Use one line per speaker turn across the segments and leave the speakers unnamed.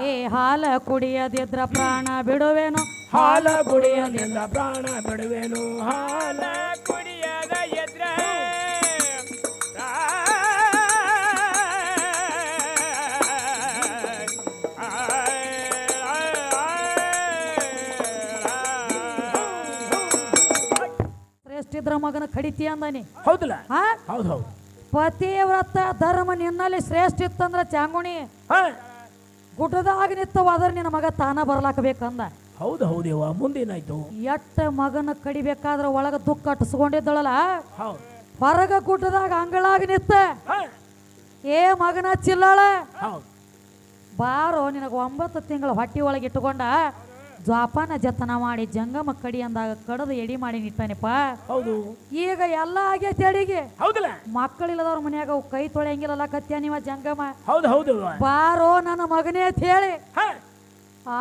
ಏ ಹಾಲ ಕುಡಿಯದಿದ್ರ ಪ್ರಾಣ ಬಿಡುವೆನು?
ಹಾಲ ಕುಡಿಯದಿದ್ರ ಪ್ರಾಣ ಬಿಡುವೆನು? ಹಾಲ
ಕುಡಿಯದ ಎದ್ರ?
ಶ್ರೇಷ್ಠ ಇದ್ರ ಮಗನ ಕಡಿತಿ ಅಂದನಿ.
ಹೌದಲ್ಲ?
ಹೌದೌದು
ಹೌದು ಹೌದು.
ಪತಿವ್ರತ ಧರ್ಮ ನಿನ್ನಲ್ಲಿ ಶ್ರೇಷ್ಠ ಇತ್ತಂದ್ರ ಚಾಂಗುಣಿ.
ಹಾ.
ಗುಡ್ಡದಾಗ ನಿತ್ತವಾದ್ರೆ ನಿನ್ನ ಮಗ ತಾನ ಬರ್ಲಾಕ ಬೇಕಂದ
ಹೌದು ಹೌದೇವ ಮುಂದೇನಾಯ್ತು?
ಎಟ್ಟ ಮಗನ ಕಡಿಬೇಕಾದ್ರ ಒಳಗ ದುಃಖ ಅಟ್ಸ್ಕೊಂಡಿದ್ದಳಲ್ಲ
ಹೌದು.
ಹೊರಗ ಗುಡ್ಡದಾಗ ಅಂಗಳಾಗ ನಿತ್ತ ಏ ಮಗನ ಚಿಲ್ಲಾಳ. ಬಾರೋ ನಿನಗ ಒಂಬತ್ತು ತಿಂಗಳ ಹೊಟ್ಟಿ ಒಳಗೆ ಇಟ್ಟುಕೊಂಡ ಜ್ವಾಪಾನ ಜತನ ಮಾಡಿ ಜಂಗಮ ಕಡಿ ಅಂದಾಗ ಕಡದು ಎಡಿ ಮಾಡಿ ನಿಟ್ಟನಪ್ಪ
ಹೌದು.
ಈಗ ಎಲ್ಲ ಆಗೈತೆ ಅಡಿಗೆ
ಹೌದಲ್ಲ?
ಮಕ್ಕಳಿಲ್ಲದವ್ರ ಮನ್ಯಾಗ ಅವು ಕೈ ತೊಳೆಯಂಗಿಲ್ಲಲ್ಲ ಕತ್ಯ ನೀವ ಜಂಗಮ?
ಹೌದು ಹೌದು.
ಬಾರೋ ನನ್ನ ಮಗನೇ ಅಂತ ಹೇಳಿ.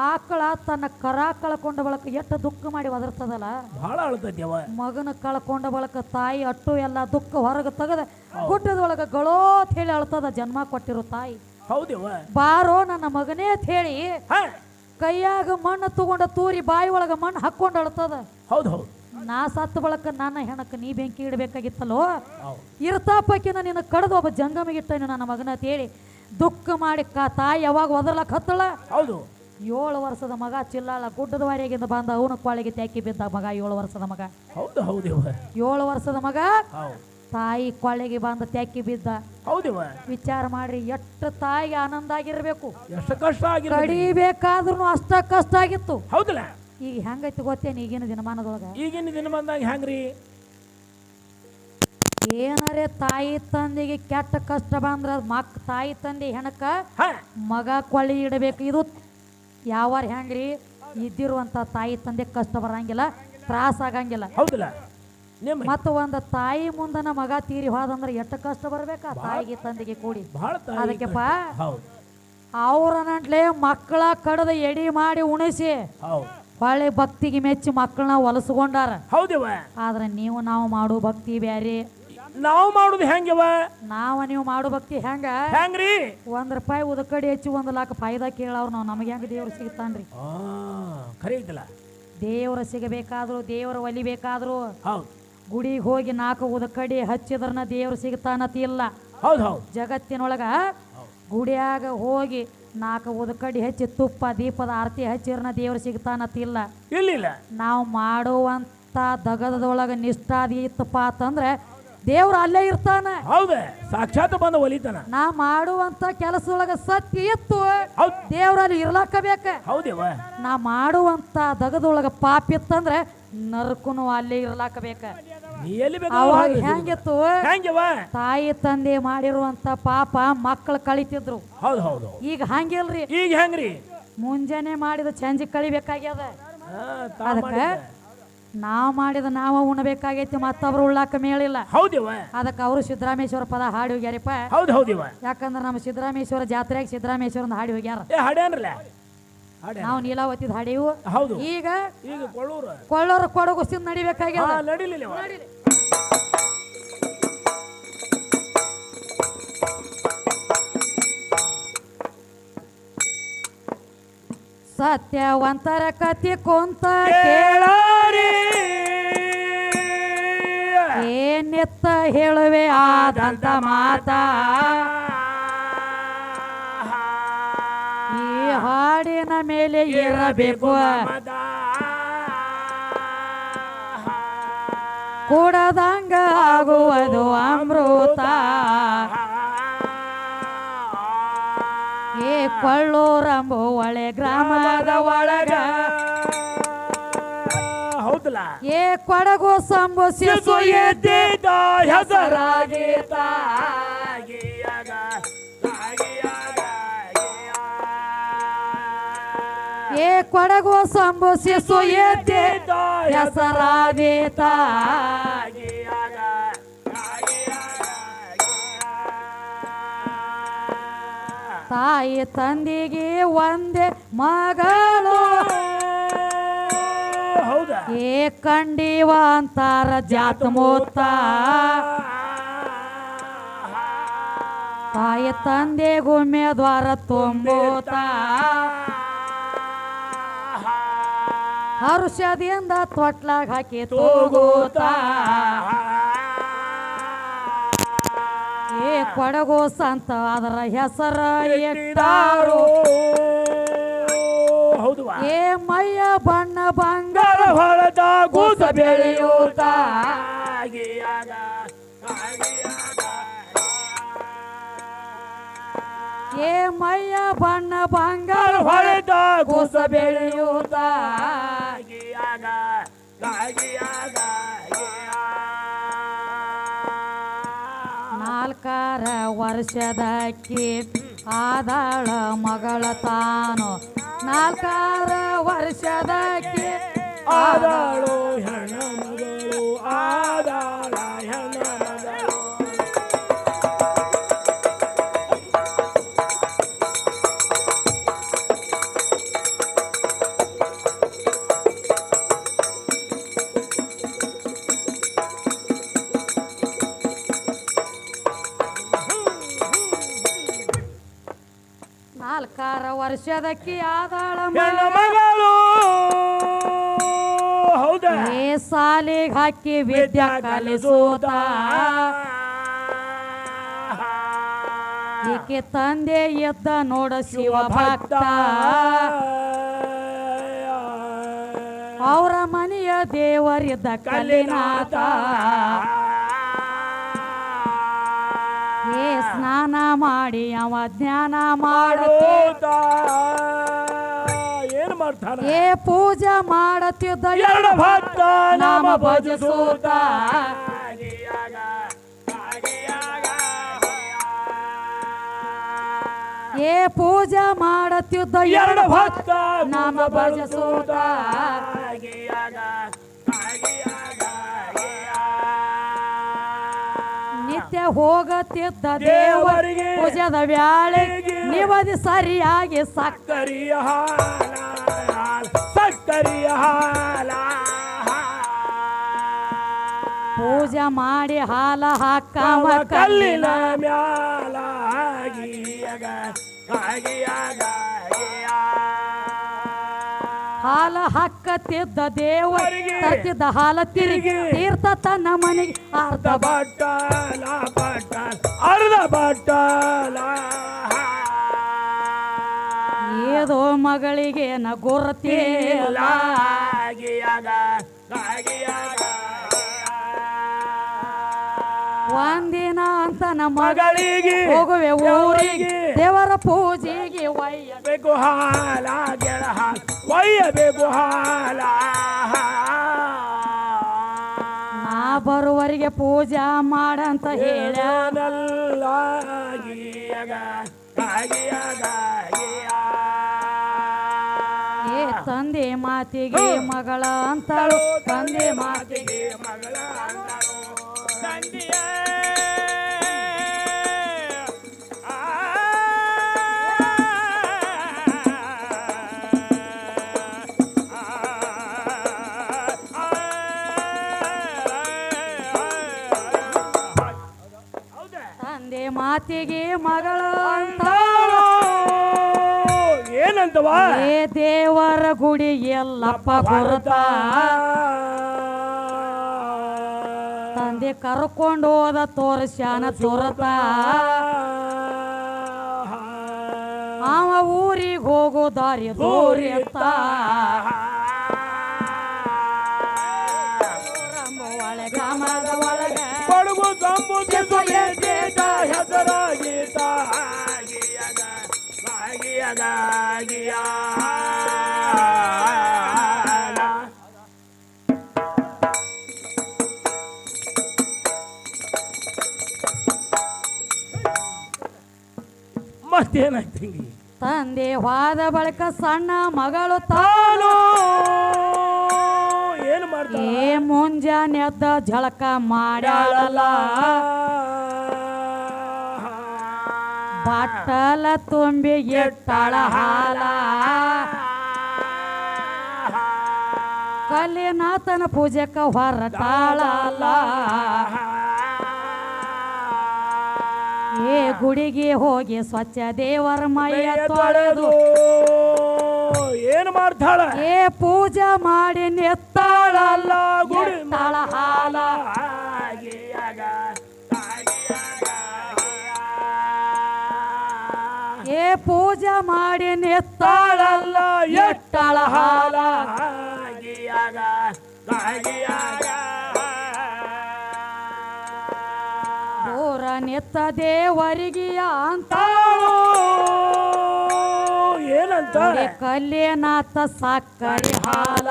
ಆಕಳ ತನ್ನ ಕರ ಕಳ್ಕೊಂಡ ಬಳಕ ಎಷ್ಟು ದುಃಖ ಮಾಡಿ ಒದರ್ತದಲ್ಲ?
ಬಹಳ ಅಳತದ್ಯವ
ಮಗನ ಕಳ್ಕೊಂಡ ಬಳಕ ತಾಯಿ ಅಟ್ಟು ಎಲ್ಲ ದುಃಖ ಹೊರಗೆ ತೆಗೆದ ಗುಡ್ಡದೊಳಗ ಗಳೋ ಅಂತ ಹೇಳಿ ಅಳ್ತದ ಜನ್ಮ ಕೊಟ್ಟಿರೋ ತಾಯಿ.
ಹೌದೇವ
ಬಾರೋ ನನ್ನ ಮಗನೇ ಅಂತ ಹೇಳಿ ಕೈಯಾಗ ಮಣ್ಣು ತಗೊಂಡ ತೂರಿ ಬಾಯಿ ಒಳಗ ಮಣ್ಣು ಹಾಕೊಂಡ ಅಳ್ತದ.
ಹೌದು ಹೌದು.
ನಾ ಸತ್ತು ಬಳಕ ನನ್ನ ಹೆಣಕ್ಕೆ ನೀ ಬೆಂಕಿ ಇಡಬೇಕಾಗಿತ್ತಲ್ಲೋ? ಇರ್ತಾಪಕ್ಕಿನ ನಿನ್ನ ಕಡ್ದು ಒಬ್ಬ ಜಂಗಮಿಗಿಟ್ಟನು ನನ್ನ ಮಗನ ಅಂತೇಳಿ ದುಃಖ ಮಾಡಿ ಕಾ ತಾಯಿ ಯಾವಾಗ ಒದರ್ಲಕ್ ಹತ್ತಳ?
ಹೌದು.
ಏಳು ವರ್ಷದ ಮಗ ಚಿಲ್ಲಾಳ ಗುಡ್ಡದ ವಾರಿಯಾಗಿಂದ ಬಂದ ಅವನ ಕೊಳಗೆ ತ್ಯಾಕಿ ಬಿದ್ದ ಮಗ ಏಳು ವರ್ಷದ ಮಗ.
ಹೌದು ಹೌದು
ಏಳು ವರ್ಷದ ಮಗ? ತಾಯಿ ಕೊಳ್ಳೆಗೆ ಬಂದ ತೆಕ್ಕಿ ಬಿದ್ದ.
ಹೌದು
ವಿಚಾರ ಮಾಡ್ರಿ ಎಷ್ಟು ತಾಯಿಗೆ ಆನಂದ ಆಗಿರ್ಬೇಕು.
ಎಷ್ಟು ಕಷ್ಟ ಆಗಿರ
ಕಡಿಬೇಕಾದ್ರೂ ಅಷ್ಟ ಕಷ್ಟ ಆಗಿತ್ತು.
ಹೌದಲ್ಲ?
ಈಗ ಹೆಂಗೈತಿ ಗೊತ್ತೇನು ಈಗಿನ ದಿನಮಾನದೊಳಗ?
ಈಗಿನ ದಿನ ಬಂದಾಗ ಹೆಂಗ್ರಿ?
ಏನರೇ ತಾಯಿ ತಂದೆಗೆ ಕೆಟ್ಟ ಕಷ್ಟ ಬಂದ್ರ ಮಕ್ ತಾಯಿ ತಂದೆ ಹೆಣಕ ಮಗ ಕೊಳ್ಳಿ ಇಡಬೇಕು. ಇದು ಯಾವಾರ ಹೆಂಗ್ರಿ? ಇದ್ದಿರುವಂತ ತಾಯಿ ತಂದೆ ಕಷ್ಟ ಬರಂಗಿಲ್ಲ ತ್ರಾಸ ಆಗಂಗಿಲ್ಲ.
ಹೌದಲ್ಲ?
ಮತ್ತು ಒಂದು ತಾಯಿ ಮುಂದನ ಮಗ ತೀರಿ ಹೋದಂದ್ರೆ ಎಷ್ಟು ಕಷ್ಟ ಬರ್ಬೇಕಾ? ತಾಯಿಗೆ ತಂದೆಗೆ ಕೂಡಿ. ಅದಕ್ಕೆಪ್ಪ
ಹೌದು.
ಅವ್ರ ನಂಟ್ಲೆ ಮಕ್ಕಳ ಕಡದ ಎಡಿ ಮಾಡಿ ಉಣಿಸಿ. ಹೊಳ್ಳಿ ಭಕ್ತಿಗೆ ಮೆಚ್ಚಿ ಮಕ್ಕಳನ್ನ ಹೊಲಸ್ಕೊಂಡಾರ
ಹೌದವ
ಆದ್ರೆ ನೀವು ನಾವು ಮಾಡುವ ಭಕ್ತಿ ಬ್ಯಾರಿ.
ನಾವು ಮಾಡುದು ಹೆಂಗವ
ನಾವ ನೀವು ಮಾಡು ಭಕ್ತಿ ಹೆಂಗ?
ಹೆಂಗ್ರಿ?
ಒಂದ್ ರೂಪಾಯಿ ಉದಕಡಿ ಹೆಚ್ಚು ಒಂದ್ ಲಾಕ್ ಫಾಯ್ದಾ ಕೇಳವ್ರು ನಾವು. ನಮಗೆ ಹೆಂಗ ದೇವ್ರು ಸಿಗ್ತಾನ್ರಿ?
ಐತಲ್ಲ
ದೇವ್ರ ಸಿಗಬೇಕಾದ್ರು ದೇವ್ರ ಒಲಿಬೇಕಾದ್ರು.
ಹೌದು.
ಗುಡಿಗೆ ಹೋಗಿ ನಾಲ್ಕು ಉದಕಡಿ ಹಚ್ಚಿದ್ರನ ದೇವ್ರು ಸಿಗ್ತಾನತಿ ಇಲ್ಲ
ಹೌದು ಹೌದು.
ಜಗತ್ತಿನೊಳಗ ಗುಡಿಯಾಗ ಹೋಗಿ ನಾಲ್ಕು ಉದಕಡಿ ಹಚ್ಚಿ ತುಪ್ಪ ದೀಪದ ಆರತಿ ಹಚ್ಚಿರ್ನ ದೇವ್ರು ಸಿಗ್ತಾನತಿ ಇಲ್ಲ
ಇಲ್ಲ ಇಲ್ಲ
ನಾವು ಮಾಡುವಂತ ದಗದೊಳಗ ನಿಷ್ಠಾದಿ ಇತ್ತಪ್ಪ ಅಂತಂದ್ರೆ ದೇವ್ರು ಅಲ್ಲೇ ಇರ್ತಾನ.
ಹೌದು. ಸಾಕ್ಷಾತ್ ಬಂದ ಒಲಿತಾನ.
ನಾ ಮಾಡುವಂತ ಕೆಲಸದೊಳಗ ಸತ್ಯ ಇತ್ತು. ದೇವ್ರಲ್ಲಿ ಇರ್ಲಾಕ ಬೇಕ.
ಹೌದೇವ
ನಾ ಮಾಡುವಂತ ದಗದೊಳಗ ಪಾಪ ಇತ್ತಂದ್ರೆ ನರಕುನು ಅಲ್ಲೇ ಇರ್ಲಾಕ ಬೇಕ.
ನೀ ಎಲ್ಲಿ
ಅವಾಗ ಹೆಂಗಿತ್ತು?
ಹೆಂಗವ?
ತಾಯಿ ತಂದೆ ಮಾಡಿರುವಂತ ಪಾಪ ಮಕ್ಕಳು ಕಳಿತಿದ್ರು.
ಹೌದು ಹೌದು
ಈಗ ಹಂಗಿಲ್ರಿ?
ಈಗ ಹೆಂಗ್ರಿ?
ಮುಂಜಾನೆ ಮಾಡಿದ ಚಂಜಿ ಕಳಿಬೇಕಾಗ್ಯದ.
ತಾ
ಅದಕ್ಕ
ಮಾಡಿದ್ದ.
ನಾವ್ ಮಾಡಿದ ನಾವ ಉಣಬೇಕಾಗೈತಿ ಮತ್ತೊಬ್ರು ಉಳ್ಳಾಕ ಮೇಳಿಲ್ಲ
ಅದಕ್ಕ
ಅದಕ್ಕೆ ಅವರು ಸಿದ್ದರಾಮೇಶ್ವರ ಪದ ಹಾಡಿ ಹೋಗ್ಯಾರಪ್ಪ.
ಹೌದು ಹೌದಿವ
ಯಾಕಂದ್ರೆ ನಮ್ಮ ಸಿದ್ದರಾಮೇಶ್ವರ ಜಾತ್ರೆಗೆ ಸಿದ್ದರಾಮೇಶ್ವರನ ಹಾಡಿ ಹೋಗ್ಯಾರ.
ಏ
ನಾವು ನೀಲಾವತಿ ಹಾಡಿವು.
ಹೌದು.
ಈಗ
ಈಗ ಕೊಳ್ಳೂರು
ಕೊಳ್ಳೋರು ನಡಿಬೇಕಾಗ್ಯದ.
ನಡಿಲಿಲ್ಲ ಇವ.
ಸತ್ಯವಂತರ ಕತಿ ಕುಂತ ಕೇಳಿ
ಕೇಳಾರಿ
ಏನಿತ್ತ ಹೇಳುವೆ ಆದಂತ ಮಾತ? ಹಾಡಿನ ಮೇಲೆ ಇರಬೇಕು. ಕೂಡದಂಗ ಆಗುವುದು ಅಮೃತ. ಏ ಕೊಳ್ಳೂರಂಬು ಒಳೆ ಗ್ರಾಮದ ಒಳಗ.
ಹೌದಲ್ಲ?
ಏ ಕೊಡಗು ಸಂಬು ಶಿಸು ಕೊಡಗು ಎದ್ದೆ ಹೆಸರಾದೀತ ತಾಯಿ ತಂದಿಗೆ ಒಂದೇ ಮಗಳು. ಏ ಕಂಡಿವ ಅಂತಾರ ಜಾತ ಮೂತ. ತಾಯಿ ತಂದೆ ಗುಮ್ಮೆ ದ್ವಾರ ತುಂಬೂತ. ಹರುಷದಿಂದ ತೊಟ್ಲಾಗ ಹಾಕಿ ತೂಗುತ್ತಾ. ಏ ಕೊಡಗೋ ಅಂತ ಅದರ ಹೆಸರ
ಎಟ್ಟಾರು
ಏ ಮೈಯ ಬಣ್ಣ ಬಂಗಾರ
ಗರ ಹೊಳದ ಕೂಸ
ಬೆಳೆಯೂತ. ಏ ಮೈಯ ಬಣ್ಣ
ಗರ
ಬಂಗಾರ
ಹೊಳೆದ ಕೂಸ
ಬೆಳೆಯೂತ. ನಾಲ್ಕಾರ ವರ್ಷದಕ್ಕಿ ಆದಾಳ ಮಗಳ ತಾನು. ನಾಲ್ಕಾರ ವರ್ಷದಕ್ಕೆ
ಆದಾಳು ಹೆಣ ಮಗಳು ಆದಾಳ ಹೆಣ.
ವರ್ಷದಕ್ಕಿ ಆದಾಳ
ಹೆಣ್ಣ
ಮಗಳ
ಮಗಳು? ಹೌದಾ?
ಏ ಸಾಲಿಗೆ ಹಾಕಿ ವಿದ್ಯಾ ಕಲಿಸೋದ ಈಕೆ ತಂದೆ ಎದ್ದ ನೋಡ ಶಿವ ಭಕ್ತ. ಅವರ ಮನೆಯ ದೇವರಿದ್ದ ಕಲಿನಾಥ ಮಾಡಿ ಅವ ಜ್ಞಾನ ಮಾಡುತ್ತ
ಏನ್ ಮಾಡ್ತಾನೆ?
ಏ ಪೂಜೆ ಮಾಡುತ್ತಿದ್ದ
ಎರಡು ಭಕ್ತ ನಾಮ ಭಜಿಸೂತ.
ಏ ಪೂಜೆ ಮಾಡುತ್ತಿದ್ದ
ಎರಡು ಭಕ್ತ
ನಾಮ ಭಜಿಸೂತ. ಹೋಗತ್ತಿದ್ದ ದೇವರಿಗೆ ಪೂಜದ ಬ್ಯಾಳೆ ನಿವದಿ ಸರಿಯಾಗಿ ಸಕ್ಕ
ಸಕ್ಕರಿಯ ಹಾಲ ಸಕ್ಕರಿಯ ಹಾಲ
ಪೂಜೆ ಮಾಡಿ ಹಾಲ ಹಾಕವ
ಕಲ್ಲಿನ
ಕಲ್ಲಿನ
ಮ್ಯಾಲ ಆಗಿಯಾಗ
ಹಾಲ ಹಾಕತ್ತಿದ್ದ
ದೇವ
ತರ್ತಿದ್ದ ಹಾಲ ತಿರುಗಿ ತೀರ್ಥ ತನ್ನ ಮನೆಗೆ ಅರ್ಧ
ಬಾಟ ಬಟ್ಟಲ ಅರ್ಧ ಬಾಟ
ಏದೋ ಮಗಳಿಗೆ ನ ಗುರುತಿಲ್ಲ
ಆಗಿಯಾಗ ಆಗಿಯಾಗ
ಒಂದಿನ ಅಂತ ನಮ್ಮ
ಮಗಳಿಗೆ
ಹೋಗುವೆ ಊರಿಗೆ
ಊರಿಗೆ
ದೇವರ ಪೂಜೆಗೆ
ಒಯ್ಯಬೇಕು. ಹಾಲ ಗೆಳ ಹಾಲ ಒಯ್ಯಬೇಕು ಹಾಲ
ನಾ ಬರುವರಿಗೆ ಪೂಜಾ ಮಾಡಂತ ಹೇಳ
ಹೇಳನಲ್ಲ ಆಗಿಯಾಗ ಆಗಿಯಾಗ
ಏ ತಂದೆ ಮಾತಿಗೆ ಮಗಳ ಅಂತಳು. ತಂದೆ ಮಾತಿಗೆ
ಮಗಳ ಅಂತಳು.
ತಂದೆಯ
ಮಾತಿಗೆ ಮಗಳ ಅಂತ
ಅಂದಳು.
ಏ ದೇವರ ಗುಡಿ ಎಲ್ಲಪ್ಪ ಗುರುತ ತಂದೆ ಕರ್ಕೊಂಡು ಹೋದ ತೋರಿಸ್ಯಾನ ತೋರತ. ಅವ ಊರಿಗೆ ಹೋಗೋ ದಾರಿ ದೂರಿತ್ತ
ಮತ್ತೇನಾಯ್ತು ಹಿಂಗಿ
ತಂದೆ ಹೋದ ಬಳಿಕ ಸಣ್ಣ ಮಗಳು ತಾ
ತಾನು ಏನು ಮಾಡ್ತಾಳ?
ಏ ಮುಂಜಾನೆ ಎದ್ದ ಝಳಕ ಮಾಡ್ಯಾಳಲ್ಲ. ಬಟ್ಟಲ ತುಂಬಿ ಎಟ್ಟಾಳ ಹಾಲ. ಕಲ್ಲಿನಾಥನ ಪೂಜೆಕ ಹೊರಟಾಳಲ್ಲ ಏ ಗುಡಿಗೆ ಹೋಗಿ ಸ್ವಚ್ಛ ದೇವರ ಮೈಯ ತೊಳೆದು.
ಏನು ಮಾಡ್ತಾಳ?
ಏ ಪೂಜೆ ಮಾಡಿ ನೆತ್ತಾಳಲ್ಲ
ಗುಡಿ.
ತಾಳ ಹಾಲ. ಏ ಪೂಜೆ ಮಾಡಿ ನೆತ್ತಾಳಲ್ಲ ಎತ್ತಾಳ ಹಾಲ. ದೂರ ನೆತ್ತ ದೇವರಿಗಿಯ ಅಂತ
ಏನಂತ?
ಕಲ್ಲೇನಾಥ ಸಕ್ಕರೆ ಹಾಲ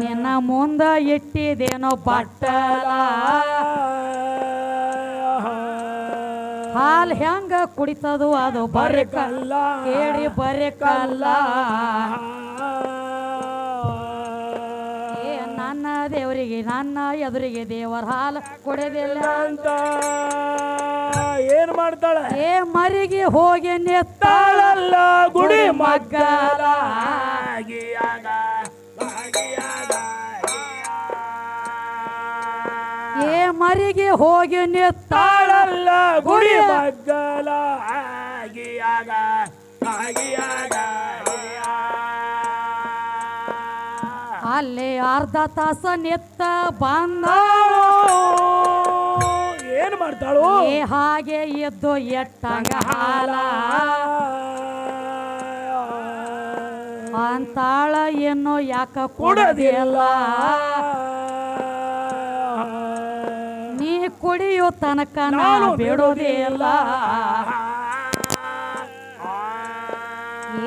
ನಿನ್ನ ಮುಂದ ಇಟ್ಟಿದೇನೋ ಬಟ್ಟಲ ಹಾಲ್ ಹೆಂಗ ಕುಡಿತದು ಅದು ಬರಕಲ್ಲ. ಕೇಳಿ ಬರಕಲ್ಲ. ಏ ನನ್ನ ದೇವರಿಗೆ ನನ್ನ ಎದುರಿಗೆ ದೇವರ ಹಾಲು ಕುಡಿದಿಲ್ಲ.
ಅಂತ ಏನ್ ಮಾಡ್ತಾಳೆ?
ಏ ಮರಿಗೆ ಹೋಗಿ ನೆತ್ತಾಳಲ್ಲ
ತಾಳಲ್ಲ ಗುಡಿ
ಮಗ್ಗಲ
ಆಗಿಯಾಗ,
ಏ ಹೋಗಿ ನೆತ್ತಾಳಲ್ಲ
ತಾಳಲ್ಲ ಗುಡಿ ಮಗ್ಗಲ ಆಗಿಯಾಗ, ಆಗಿಯಾಗ,
ಅಲ್ಲಿ ಅರ್ಧ ತಾಸ ನೆತ್ತ ಬಂದ.
ಏನ್ ಮಾಡ್ತಾಳು?
ಹಾಗೆ ಎದ್ದು ಎಟ್ಟಂಗ ಹಾಲ. ಅಂತಾಳ ಏನು ಯಾಕ ಕೊಡೋದಿಲ್ಲ. ಕುಡಿಯೋ ತನಕ ನಾನು ಬಿಡೋದೇ ಇಲ್ಲ.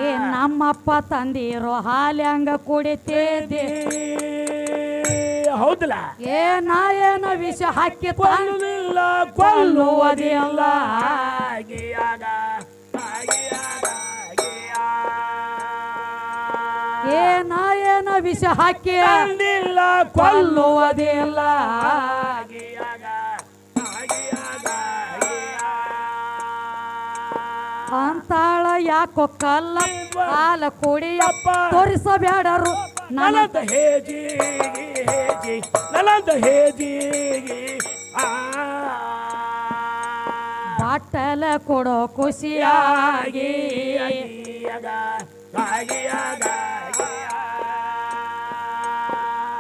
ಏ ನಮ್ಮಪ್ಪ ತಂದಿರೋ ಹಾಲಿ ಹಂಗ ಕುಡಿತೇದೆ
ಹೌದಲ್ಲ.
ಏ ನಾ ಏನ ವಿಷ ಹಾಕಿ
ಕೊಲ್ಲುವುದಿಲ್ಲ ಕೊಲ್ಲುವುದಿಲ್ಲ. ಏನ ಆಗಿಯಾಗ,
ಏ ನಾ ಏನ ವಿಷ ಹಾಕಿ ಕೊಲ್ಲುವುದಿಲ್ಲ. ಯಾಕೋ ಕಲ್ಲ ಹಾಲ ಕುಡಿಯಪ್ಪ ತೋರಿಸಬೇಡರು.
ನಲಂತ ಹೇಜಿ ಹೇಜಿ ನಲಂತ ಹೇಜಿ
ಬಾಟಲ ಕೊಡೋ ಖುಷಿಯಾಗಿ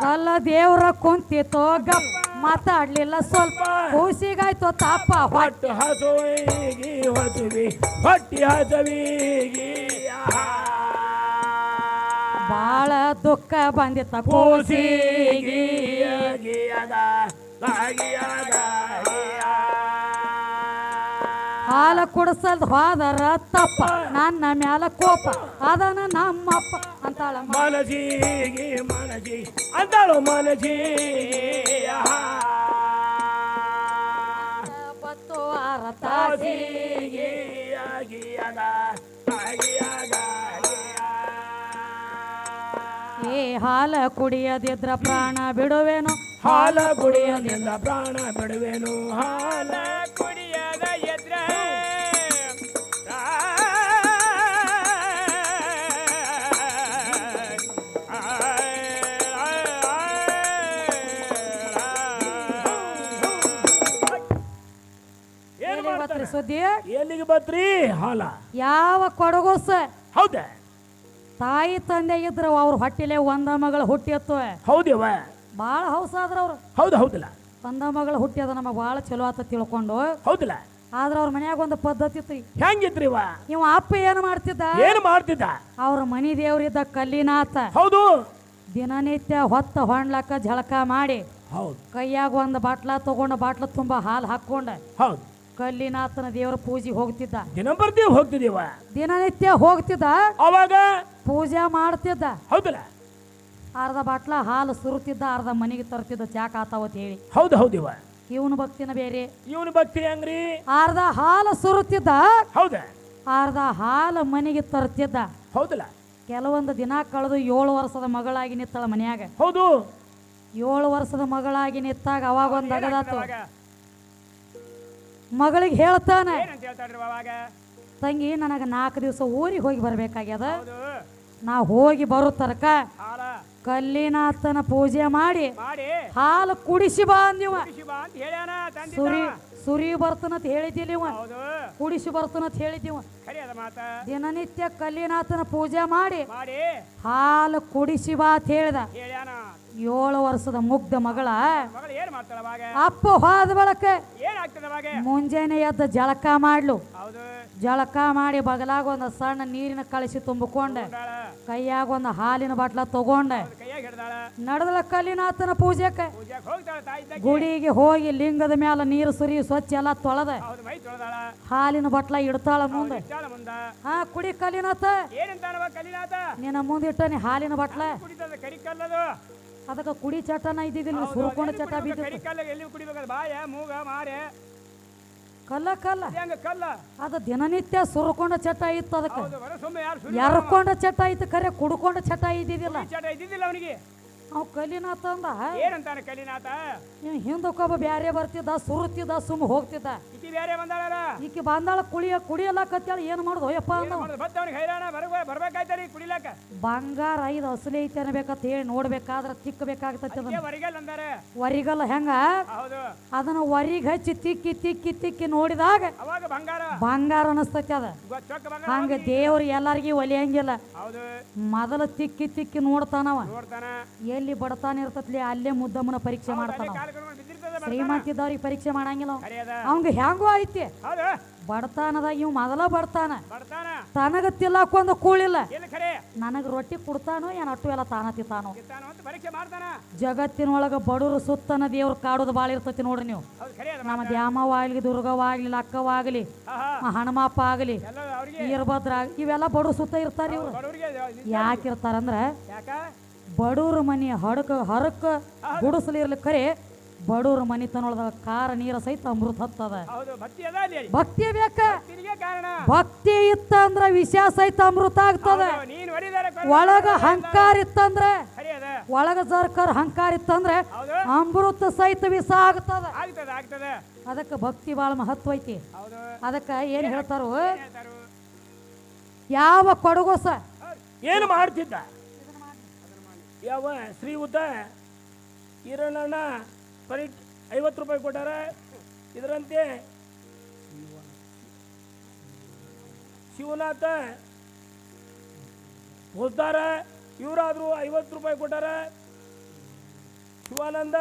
ಕಲ್ಲ ದೇವ್ರ ಕುಂತಿತೋ ಗಪ್ ಮಾತಾಡ್ಲಿಲ್ಲ ಸ್ವಲ್ಪ ಖುಷಿಗಾಯ್ತು ತಾಪ ಹೊಟ್ಟೆ.
ಹೊಟ್ಟು ಹಸುವಿಗಿ ಹೊಸುವಿ ಹೊಟ್ಟಿ ಹಸುವಿಗಿ
ಬಾಳ ದುಃಖ ಬಂದಿತ್ತ ಕೂಸಿಗಿ
ಅದ
ಹಾಲ ಕುಡಿಸಲ್ದ ಹೋದರ ತಪ್ಪ. ನನ್ನ ಮ್ಯಾಲ ಕೋಪ. ಅದನ್ನ ನಮ್ಮಪ್ಪ ಅಂತಾಳ
ಮನಜಿ ಮನಜಿ ಅಂತಾಳು ಮನಜಿ
ಬತ್ತು ಆರ ಏ ಹಾಲ ಕುಡಿಯದಿದ್ರ ಪ್ರಾಣ ಬಿಡುವೇನು.
ಹಾಲ ಕುಡಿಯದಿದ್ರ ಪ್ರಾಣ ಬಿಡುವೆನು. ಹಾಲ
ಸುದ್ದಿ
ಎಲ್ಲಿಗೆ ಬತ್ರಿ ಹಾಲ.
ಯಾವ ಕೊಡಗುಸ?
ಹೌದ.
ತಾಯಿ ತಂದೆ ಇದ್ರ ಅವ್ರ ಹೊಟ್ಟಿಲೆ ಒಂದ ಮಗಳ ಹುಟ್ಟಿತ್ತು.
ಹೌದವ
ಭಾಳ ಹೌಸ ಆದ್ರ ಅವ್ರು.
ಹೌದು ಹೌದಿಲ್ಲ.
ಒಂದ ಮಗಳ ಹುಟ್ಟಿದ ನಮಗೆ ಬಾಳ ಚಲೋ ಆತ ತಿಳ್ಕೊಂಡು.
ಹೌದಿಲ್ಲ.
ಆದ್ರ ಅವ್ರ ಮನ್ಯಾಗ ಒಂದು ಪದ್ಧತಿ ಇತ್ತು.
ಹೆಂಗಿದ್ರಿವ
ಇವ ಅಪ್ಪ ಏನು ಮಾಡ್ತಿದ್ದ?
ಏನ್ ಮಾಡ್ತಿದ್ದ?
ಅವ್ರ ಮನಿ ದೇವ್ರಿದ್ದ ಕಲ್ಲಿನಾಥ.
ಹೌದು.
ದಿನನಿತ್ಯ ಹೊತ್ತ ಹೊಂಡ್ಲಕ್ಕ ಝಳಕ ಮಾಡಿ
ಹೌದು.
ಕೈಯಾಗ ಒಂದು ಬಾಟ್ಲ ತಗೊಂಡು ಬಾಟ್ಲ ತುಂಬ ಹಾಲು ಹಾಕೊಂಡ
ಹೌದು.
ಕಲ್ಲಿನಾಥನ ದೇವರ ಪೂಜೆ ಹೋಗ್ತಿದ್ದ.
ದಿನ ಬರ್ತೀವಿ ಹೋಗ್ತಿದೀವ
ದಿನನಿತ್ಯ ಹೋಗ್ತಿದ್ದ.
ಅವಾಗ
ಪೂಜೆ ಮಾಡ್ತಿದ್ದ.
ಹೌದಲ್ಲ?
ಅರ್ಧ ಬಾಟ್ಲ ಹಾಲು ಸುರುತ್ತಿದ್ದ ಅರ್ಧ ಮನೆಗೆ ತರ್ತಿದ್ದ ಚಾಕ್ ಆತಾವತ್ ಹೇಳಿ.
ಹೌದು ಹೌದಿವ.
ಇವನು ಭಕ್ತಿನ ಬೇರೆ.
ಇವನು ಭಕ್ತಿ ಹೆಂಗ್ರಿ?
ಅರ್ಧ ಹಾಲು ಸುರುತ್ತಿದ್ದ
ಹೌದ?
ಅರ್ಧ ಹಾಲು ಮನೆಗೆ ತರ್ತಿದ್ದ
ಹೌದಲ್ಲ?
ಕೆಲವೊಂದು ದಿನ ಕಳೆದು ಏಳು ವರ್ಷದ ಮಗಳಾಗಿ ನಿತ್ತಳ ಮನ್ಯಾಗ.
ಹೌದು.
ಏಳು ವರ್ಷದ ಮಗಳಾಗಿ ನಿತ್ತಾಗ ಅವಾಗ ಒಂದು ಅಗದಾತು. ಮಗಳಿಗೆ ಹೇಳ್ತಾನೆ. ತಂಗಿ ನನಗೆ ನಾಲ್ಕು ದಿವಸ ಊರಿಗೆ ಹೋಗಿ ಬರ್ಬೇಕಾಗ್ಯದ. ನಾ ಹೋಗಿ ಬರೋ
ತರಕ
ಕಲ್ಲಿನಾಥನ ಪೂಜೆ ಮಾಡಿ ಹಾಲು ಕುಡಿಸಿ ಬಾ ಅಂದಿವ ಸುರಿ ಸುರಿ ಬರ್ತನಂತ ಹೇಳಿದ್ದಿಲ್ಲ ಇವ. ಕುಡಿಸಿ ಬರ್ತನಂತ ಹೇಳಿದ್ದೀವ ದಿನನಿತ್ಯ ಕಲ್ಲಿನಾಥನ ಪೂಜೆ ಮಾಡಿ ಹಾಲು ಕುಡಿಸಿ ಬಾ ಅಂತ ಹೇಳಿದ. ಏಳು ವರ್ಷದ ಮುಗ್ಧ ಮಗಳ. ಅಪ್ಪ ಹೋದ ಬಳಕ. ಮುಂಜಾನೆ ಎದ್ದ ಜಳಕ ಮಾಡ್ಲು. ಜಳಕ ಮಾಡಿ ಬಗಲಾಗ ಒಂದು ಸಣ್ಣ ನೀರಿನ ಕಳಿಸಿ ತುಂಬಿಕೊಂಡೆ. ಕೈಯಾಗ ಒಂದು ಹಾಲಿನ ಬಟ್ಲ ತಗೊಂಡೆ.
ನಡೆದಲ
ಪೂಜೆಕ. ಕಲ್ಲಿನಾಥನ ಪೂಜೆಕ್ಕೆ
ಇದ್ದಾಗ
ಗುಡಿಗೆ ಹೋಗಿ ಲಿಂಗದ ಮ್ಯಾಲ ನೀರು ಸುರಿ ಸ್ವಚ್ಛ ಎಲ್ಲ ತೊಳೆದ. ಹಾಲಿನ ಬಟ್ಲ ಇಡ್ತಾಳ ಮುಂದೆ. ಹಾ ಕುಡಿ ಕಲ್ಲಿನಾಥ. ನಿನ್ನ ಮುಂದಿಟ್ಟ ನೀ ಹಾಲಿನ ಬಟ್ಲ. ಅದಕ್ಕೆ ಕುಡಿ ಚಟನ ಇದ್ದಿದ್ದಿಲ್ಲ ಸುರ್ಕೊಂಡ ಚಟ ಬಿದ್ದು
ಕಲ್ಲ ಎಲ್ಲಿ ಬಾಯ ಮೂಗ ಮಾರೆ.
ಕಲ್ಲ ಕಲ್ಲ.
ಹೆಂಗ ಕಲ್ಲ.
ಅದು ದಿನನಿತ್ಯ ಸುರ್ಕೊಂಡ ಚಟ ಇತ್ತು ಅದಕ್ಕೆ. ಎರ್ಕೊಂಡ ಚಟ ಇತ್ತು ಖರೆ ಕುಡ್ಕೊಂಡ ಚಟ ಇದ್ದಿದ್ದಿಲ್ಲ.
ಚಟ ಇದ್ದಿದ್ದಿಲ್ಲ ಅವನಿಗೆ.
ಅವ್ ಕಲಿನಾಥ ಅಂದ.
ಏನಂತಾನೆ ಕಲಿನಾಥ?
ಹಿಂದಕ್ಕೊಬ್ಬ ಬ್ಯಾರೆ ಬರ್ತಿದ್ದ ಸುರುತ್ತಿದ್ದ ಸುಮ್ಮ ಹೋಗ್ತಿದ್ದ.
ಇತಿ ಬೇರೆ ಬಂದಾಳ
ಈಕಿ ಬಂದಾಳ ಕುಳಿಯ ಕುಡಿಯಲ್ಲ ಕತ್ತಾಳ ಏನು ಮಾಡುದು? ಯಪ್ಪ
ಅವ್ನಿಗೆ ಹೈರಾಣ ಬರ್ಬೇಕಾಯ್ತಾರಿ ಕುಡಿಲಾಕ
ಬಂಗಾರ ಐದು ಅಸಲಿ ಐತಿ ಅನ್ಬೇಕಂತ ಹೇಳಿ ನೋಡ್ಬೇಕಾದ್ರ ತಿಕ್ಕಬೇಕಾಗ್ತತಿ ಅದನ್ನ.
ಅದಕ್ಕೆ ವರಿಗಲ್ ಅಂದಾರೆ.
ವರಿಗಲ್ಲ ಹೆಂಗ?
ಹೌದು.
ಅದನ್ನ ವರಿಗ ಹಚ್ಚಿ ತಿಕ್ಕಿ ತಿಕ್ಕಿ ತಿಕ್ಕಿ ನೋಡಿದಾಗ
ಅವಾಗ ಬಂಗಾರ.
ಬಂಗಾರ ಅನಸ್ತತಿ ಅದ. ಹಂಗ ದೇವ್ರು ಎಲ್ಲಾರ್ಗಿ ಒಲಿಯಂಗಿಲ್ಲ. ಮೊದಲ ತಿಕ್ಕಿ ತಿಕ್ಕಿ ನೋಡ್ತಾನವ.
ನೋಡ್ತಾನ.
ಎಲ್ಲಿ ಬಡತಾನ ಇರ್ತತ್ಲಿ ಅಲ್ಲೇ ಮುದ್ದಮ್ಮನ ಪರೀಕ್ಷೆ ಮಾಡ್ತಾನ
ಕಾಲು ಕರ್ಕೊಂಡು ಬಿದ್ದಿರ್ತದ ಬರ್ತಾನ.
ಶ್ರೀಮಂತ ಇದ್ದವ್ರಿಗೆ ಪರೀಕ್ಷೆ ಮಾಡಂಗಿಲ್ಲ ಅವಂಗ ಹೆಂಗೂ ಐತಿ?
ಬಡತಾನದ
ಬಡತಾನದಾಗ ಇವ್ ಮೊದಲ ಬಡತಾನ.
ಬರ್ತಾನ
ತನಗ ತಿಲ್ಲಕ್ಕೊಂದು ಕೂಳಿಲ್ಲ. ನನಗ ರೊಟ್ಟಿ ಕೊಡ್ತಾನೋ ಏನ್ ಅಟ್ಟು ಎಲ್ಲ ತಾನ ತಿತಾನೋ?
ಇರ್ತಾನ ಅಂತ ಪರೀಕ್ಷೆ ಮಾಡ್ತಾನ.
ಜಗತ್ತಿನೊಳಗ ಬಡವರು ಸುತ್ತನ ದೇವ್ರ ಕಾಡೋದು ಬಾಳ ಇರ್ತತಿ ನೋಡ್ರಿ ನೀವು. ನಮ್ಮ ದ್ಯಾಮವಾಗ್ಲಿ ದುರ್ಗವಾಗ್ಲಿ ಲಕ್ಕವಾಗ್ಲಿ
ಹಾ ಹಾ.
ಆ ಹನುಮಪ್ಪ ಆಗ್ಲಿ ವೀರಭದ್ರ ಇವೆಲ್ಲ ಬಡವ್ರು ಸುತ್ತ ಇರ್ತಾರ ಇವ್ರು.
ಯಾಕಿರ್ತಾರಂದ್ರ
ಬಡವ್ರ ಮನೆ ಹಡಕ ಹರಕ ಗುಡಿಸಲಿರ್ಲಿ ಖರೆ ಬಡವ್ರ ಮನಿತನೊಳದಾಗ ಕಾರ ನೀರ ಸಹಿತ ಅಮೃತ ಹತ್ತದ.
ಭಕ್ತಿ
ಬೇಕ? ಭಕ್ತಿ ಇತ್ತಂದ್ರ ವಿಷಯ ಸಹಿತ ಅಮೃತ ಆಗ್ತದ. ಒಳಗ ಹಂಕಾರ ಇತ್ತಂದ್ರ ಒಳಗ ಸರ್ಕಾರ ಹಂಕಾರ ಇತ್ತಂದ್ರ ಅಮೃತ ಸಹಿತ ವಿಷ ಆಗ್ತದ. ಅದಕ್ಕೆ ಭಕ್ತಿ ಭಾಳ ಮಹತ್ವ ಐತಿ. ಅದಕ್ಕೆ
ಏನ್ ಹೇಳ್ತಾರೋ?
ಯಾವ ಕೊಡಗೋಸ?
ಏನು ಮಾಡ್ತಿದ್ದ? ಯಾವ ಶ್ರೀಯುತ ಈರಣ್ಣನ ಪರಿ ಐವತ್ತು ರೂಪಾಯಿ ಕೊಟ್ಟಾರ. ಇದರಂತೆ ಶಿವನಾಥ ಹೋಲ್ತಾರ ಇವರಾದರೂ ಐವತ್ತು ರೂಪಾಯಿ ಕೊಟ್ಟಾರ. ಶಿವಾನಂದ